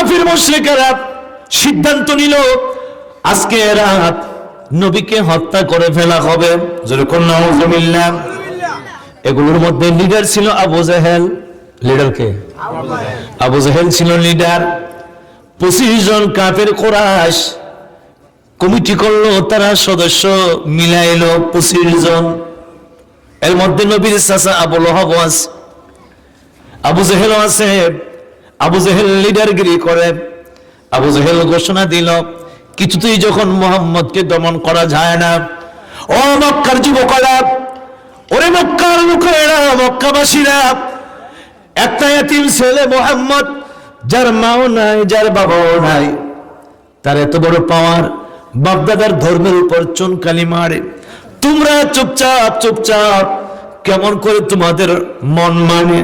কাফির মুশরিকেরা সিদ্ধান্ত নিল, আজকে রাত নবীকে হত্যা করে ফেলা হবে। যেরকম নাউজুবিল্লাহ এগুলোর মধ্যে লিডার ছিল আবু জাহেল। লিডার কে? আবু জাহেল ছিল লিডার পঁচিশ জন কাফের কোরাস কমিটি করল, তারা সদস্য মিলাইলো পঁচিশ জন। এর মধ্যে নবীর চাচা আবু লহাব আছে। আবু জেহেল আছে। আবু জেহেল লিডারগিরি করে। আবু জেহেল ঘোষণা দিল, কিছুতেই যখন মোহাম্মদকে দমন করা যায় না, ও মক্কার যুবকরা, ওরে মক্কার লোকেরা, মক্কাবাসীরা, একটা এতিম ছেলে মোহাম্মদ, যার মাও নাই, যার বাবাও নাই, তার এত বড় পাওয়ার, বাপদাদার ধর্মের উপর চুনকালি মারে। তোমরা চুপচাপ চুপচাপ, কেমন করে তোমাদের মন মানে?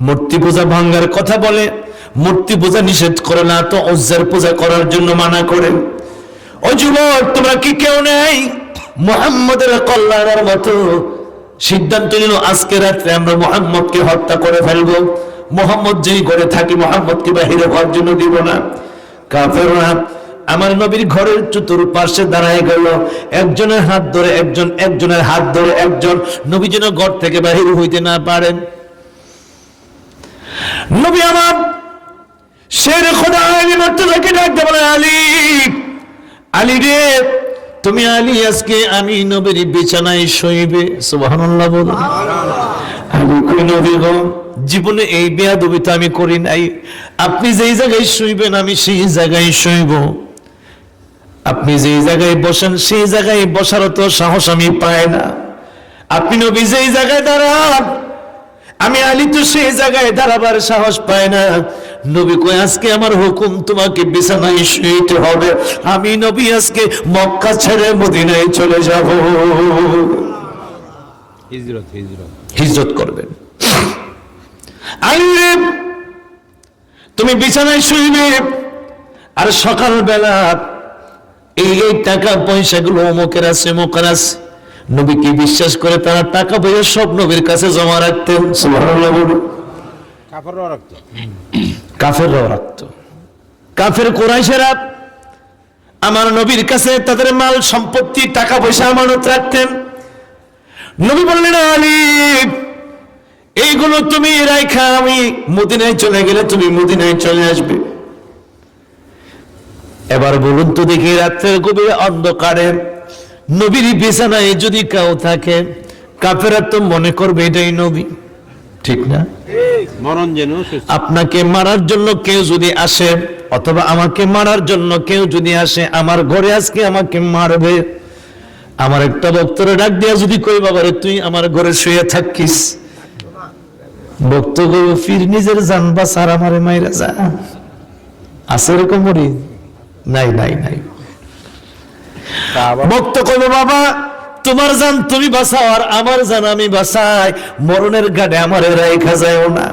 মূর্তি পূজা ভাঙ্গার কথা বলে, মূর্তি পূজা নিষেধ করে না, তো অজ্জার পূজা করার জন্য মানা করে। ও যুবক, তোমরা কি কেউ নেই? মোহাম্মদের কল্যাণের মতো সিদ্ধান্ত নিল, আজকে রাত্রে আমরা মোহাম্মদকে হত্যা করে ফেলব। মোহাম্মদ যেই ঘরে থাকি, মোহাম্মদকে বাহিরে হওয়ার জন্য দিব না। কাফেররা আমার নবীর ঘরের চতুর পাশে দাঁড়ায় গেল। একজনের হাত ধরে একজন, একজনের হাত ধরে একজন। নবী যেন ঘর থেকে বাহির হইতে না পারেন। নবী আমার শের খোদা আলী মর্তজাকে ডাকতে বলে আলী আলী রে তুমি আলী আজকে আমি নবীর বিছানায় শুইবে সুবহানাল্লাহ বলো। আলী কই নবী গো জীবনে এই বেয়াদবি তো আমি করি নাই। আপনি যেই জায়গায় শুইবেন আমি সেই জায়গায় শুইব। আপনি যেই জায়গায় বসেন সেই জায়গায় বসার তো সাহস আমি পাই না। আপনি নবী যেই জায়গায় দাঁড়ান আমি আলী তো সেই জায়গায় দাঁড়াবার সাহস পায় না। নবী কই আজকে আমার হুকুম তোমাকে বিছানায় শুইতে হবে। আমি নবী আজকে মক্কা ছেড়ে মদিনায় চলে যাব। হিজরত হিজরত। হিজরত করবেন। আলী তুমি বিছানায় শুইবে আর সকালবেলা এই এই টাকা পয়সাগুলো অমুকের আছে অমুকের আছে। নবী কি বিশ্বাস করে তারা টাকা পয়সা সব নবীর কাছে জমা রাখতেন সুবহানাল্লাহ রাখতো। কাফেররাও রাখত। কাফের কোরাইশেরা আমার নবীর কাছে তাদের মাল সম্পত্তি টাকা পয়সা আমানত রাখতেন। নবী বললেন আলী এইগুলো তুমি রাইখা আমি মদিনায় চলে গেলে তুমি মদিনায় চলে আসবে। এবার বলুন তো দেখি রাত্রের গভীরে অন্ধকারে নবীর বিছানায় যদি কেউ থাকে কাফেরা তো মনে করবে এটাই নবী। ঠিক না? মরণ যেন আপনাকে মারার জন্য কেউ যদি আসে অথবা আমাকে মারার জন্য কেউ যদি আসে আমার ঘরে আজকে আমাকে মারবে। আমার একটা বক্তরে ডাক দিয়া যদি কই বাবারে তুই আমার ঘরে শুয়ে থাকিস। বক্ত কইব ফির নিজের জান বাসার আমারে মাইরা যা। আছে এরকম নাই নাই নাই। ভক্ত কইব বাবা, তোমার জান তুমি বাঁচাও আর আমার জান আমি বাঁচাই। মরণের গাড়ে আমার রেখা যায়ও না।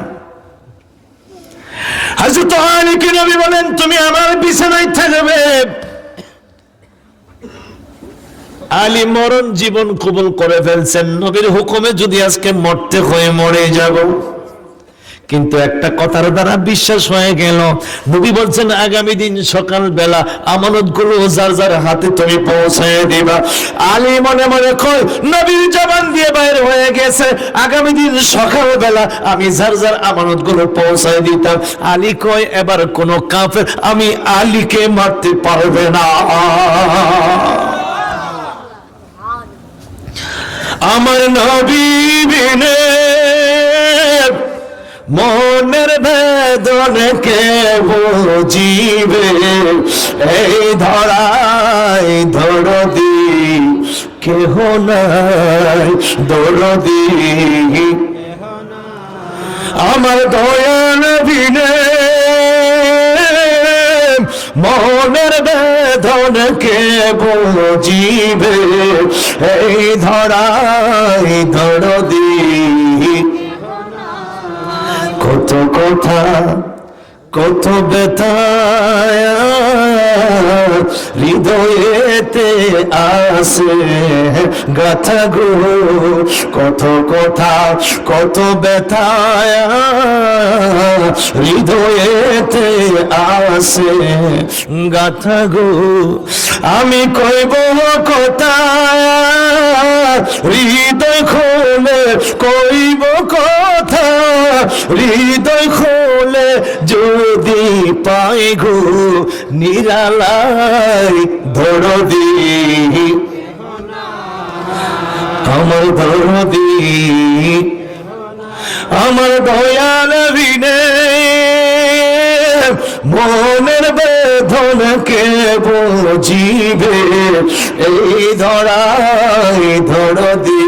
আলীকে নবী বলেন, তুমি আমার বিছানায় থাকবে। আলী মরণ জীবন কবুল করে ফেলছেন। নবীর হুকুমে যদি আজকে মরতে হয়ে মরে যাব। কিন্তু একটা কথার দ্বারা বিশ্বাস হয়ে গেল। নবী বলছেন, আগামী দিন সকাল বেলা আমানতগুলো যার যার হাতে তুমি পৌঁছায় দিবা। আলী মনে মনে কই নবীর জবান দিয়ে বাইরে হয়ে গেছে। আগামী দিন সকাল বেলা আমি যার যার আমানতগুলো পৌঁছায় দিতাম। আলী কয়, এবার কোন কাফের আমি আলীকে মারতে পারবে না। আমার নবী বিনে বেদন কে বুঝিবে। এই ধরাই ধরদি কেহ নাই, দরদি আমার দয়াল বিনে। মনের বেদন কে বুঝিবে। এই ধরাই ধরদি কত কথা কত ব্যথা হৃদয়েতে আসে গাথা গো কত কথা, কত ব্যথা হৃদয়েতে আসে গাথা গো আমি কইব কথা হৃদয় খোলে কইব কথা হৃদয় খোলে যদি পাই গো নিরালাই ধরদি আমার ধরদি আমার দয়াল বিনে মনের বেদনকে বুঝিবে। এই ধরাই ধরদি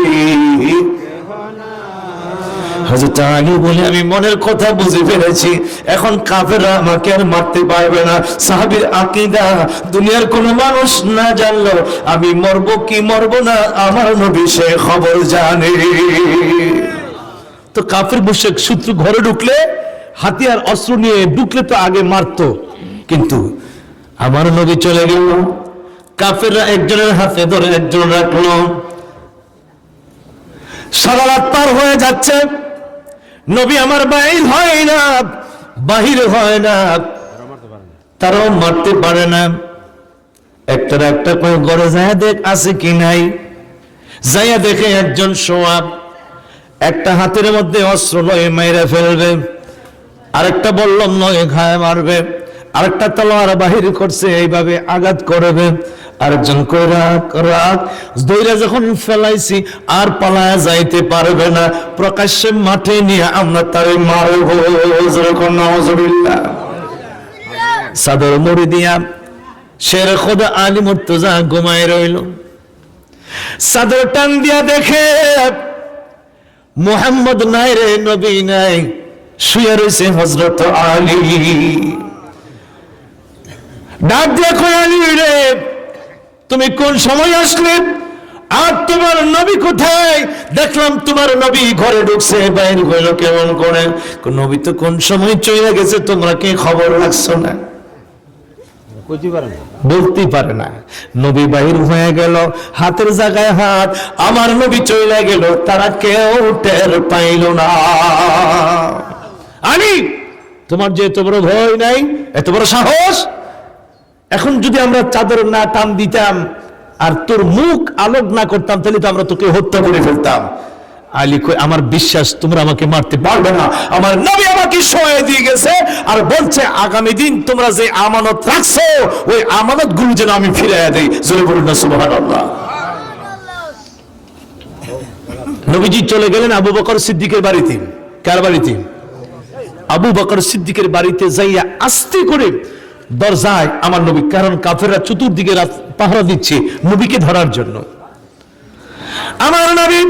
হযরত আলী বলে আমি মনের কথা বুঝে ফেলেছি। এখন কাফেররা আমাকে আর মারতে পারবে না। সাহাবীর আকীদা, দুনিয়ার কোনো মানুষ না জানলো, আমি মরব কি মরব না, আমার নবী সে খবর জানে। তো কাফের মুশেক শত্রু ঘরে ঢুকলে, হাতিয়ার, অস্ত্র নিয়ে ঢুকলে তো আগে মারতো। কিন্তু আমার নবী চলে গেল। কাফেররা একজনের হাতে ধরে একজন রাখল। সারা রাত পার হয়ে যাচ্ছে। নবী আমার বাহির হয় না, বাহির হয় না। তারাও মারতে পারে না। একটা একটা করে ঘরে যায় দেখ, আছে কি নাই? যাইয়া দেখে একজন সোয়াব, একটা হাতের মধ্যে অস্ত্র লয়ে মেরে ফেলবে। আরেকটা বললাম নয় ঘায়ে মারবে। আরেকটা তলোয়ার বাহির করছে, এইভাবে আঘাত করবে। আরেকজন কই রাখ রাখ দইরা যখন ফেলাইছি, আর পালায়া যাইতে পারবে না। প্রকাশ্যে মাঠে নিয়ে আমরা তারে মারব। যেরকম নওয়াজবিল্লাহ সাদর মুড়ি দিয়া শের খোদা আলী মুর্তজা ঘুমায় রইল। সাদর টান দিয়া দেখে মোহাম্মদ নাই রে, নবী নাই, শুয়ে রয়েছে হজরত আলী। ডাক দিয়ে কই আলী রে তুমি কোন সময় আসলে? আর তোমার নবী কোথায়? দেখলাম তোমার নবী ঘরে ঢুকছে বাইরে হইল কেমন করে? নবী তো কোন সময় চলে গেছে তোমরা কি খবর রাখছো না? না। পারে না। নবী বাহির হয়ে গেল হাতের জায়গায় হাত আমার নবী চলে গেল তারা কেউ টের পাইল না। আনি তোমার যে এত বড় ভয় নাই এত বড় সাহস? এখন যদি আমরা চাদর না টান দিতাম আর তোর মুখ আলোক না করতাম, তাহলে তো আমরা তোকে হত্যা করে ফেলতাম। আলী কই, আমার বিশ্বাস, তোমরা আমাকে মারতে পারবে না। আমার নবী আমাকে সহায় দিয়ে গেছে আর বলছে, আগামী দিন তোমরা যে আমানত রাখছো, ওই আমানতগুলো যেন আমি ফিরাইয়া দেই। জোরে বলুন না, সুবহানাল্লাহ। নবীজি চলে গেলেন আবু বকর সিদ্দিকের বাড়িতে। কার বাড়িতে? আবু বকর সিদ্দিকের বাড়িতে যাইয়া আস্তে করে দরজায় আমার নবী, কারণ কাফেররা চতুর্দিকে পাহারা দিচ্ছে নবীকে ধরার জন্য। আমার নবী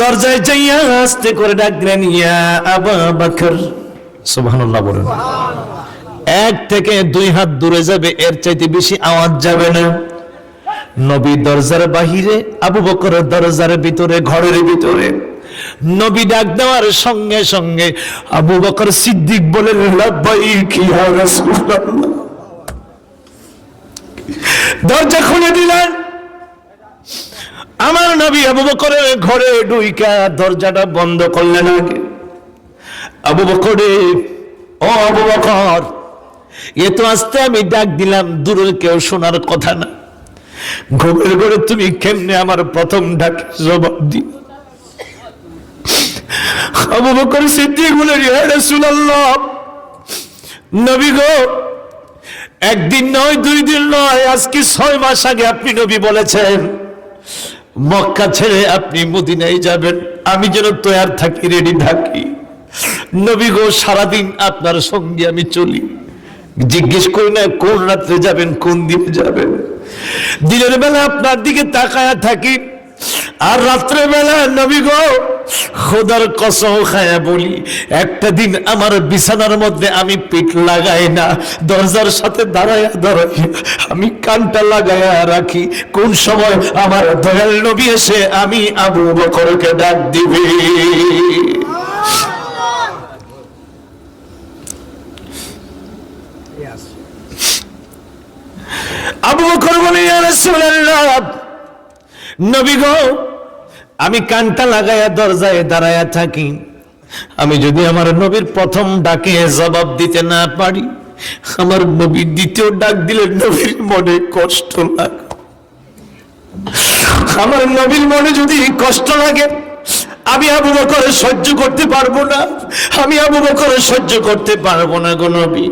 দরজায় যাইয়া আস্তে করে ডাক দিলেন, ইয়া আবা বকর। সুবহানাল্লাহ বলেন। এক থেকে দুই হাত দূরে যাবে, এর চাইতে বেশি আওয়াজ যাবে না। নবী দরজার বাহিরে, আবু বকর দরজার ভিতরে, ঘরের ভিতরে। নবী ডাক দেওয়ার সঙ্গে সঙ্গে আবু বকর সিদ্দিক বলে দরজা খুলে দিলেন। আমার নবী আবু বকরের ঘরে ঢুইকা দরজাটা বন্ধ করলেন আগে। আবু বকরে ও আবু বকর, এ তো আস্তে আমি ডাক দিলাম, দূরের কেউ শোনার কথা না। ঘুমের ঘরে তুমি কেমনে আমার প্রথম ডাক জবাব দি আবু বকর সিদ্দিক বলে রাসূলুল্লাহ, নবী গো, একদিন নয়, দুই দিন নয়, আজকে ছয় মাস আগে আপনি নবী বলেছেন। মক্কা ছেড়ে আপনি মদিনায় যাবেন। আমি যেন তৈয়ার থাকি রেডি থাকি। নবী গো, সারাদিন আপনার সঙ্গে আমি চলি। জিজ্ঞেস করি না, কোন রাত্রে যাবেন, কোন দিনে যাবেন? দিনের বেলা আপনার দিকে তাকায়া থাকি। আর রাত্রে বেলা নবী গো খোদার কসম খায়া বলি, একটা দিন আমার বিছানার মধ্যে আমি পিঠ লাগাই না, দরজার সাথে দাঁড়ায়া দাঁড়াই আমি কানটা লাগায়া রাখি, কোন সময় আমার দয়াল নবী এসে আমি আবু বকরকে ডাক দিবে। আবু বকর বলে, ইয়া নবী গো আমি কানটা লাগায়া দরজায় দাঁড়ায়া থাকি। আমি যদি আমার নবীর প্রথম ডাকে জবাব দিতে না পারি, আমার নবীর দ্বিতীয় ডাক দিলে নবীর মনে কষ্ট লাগে। আমার নবীর মনে যদি কষ্ট লাগে, আমি আবু বকর সহ্য করতে পারব না, আমি আবু বকর সহ্য করতে পারব না গো নবী।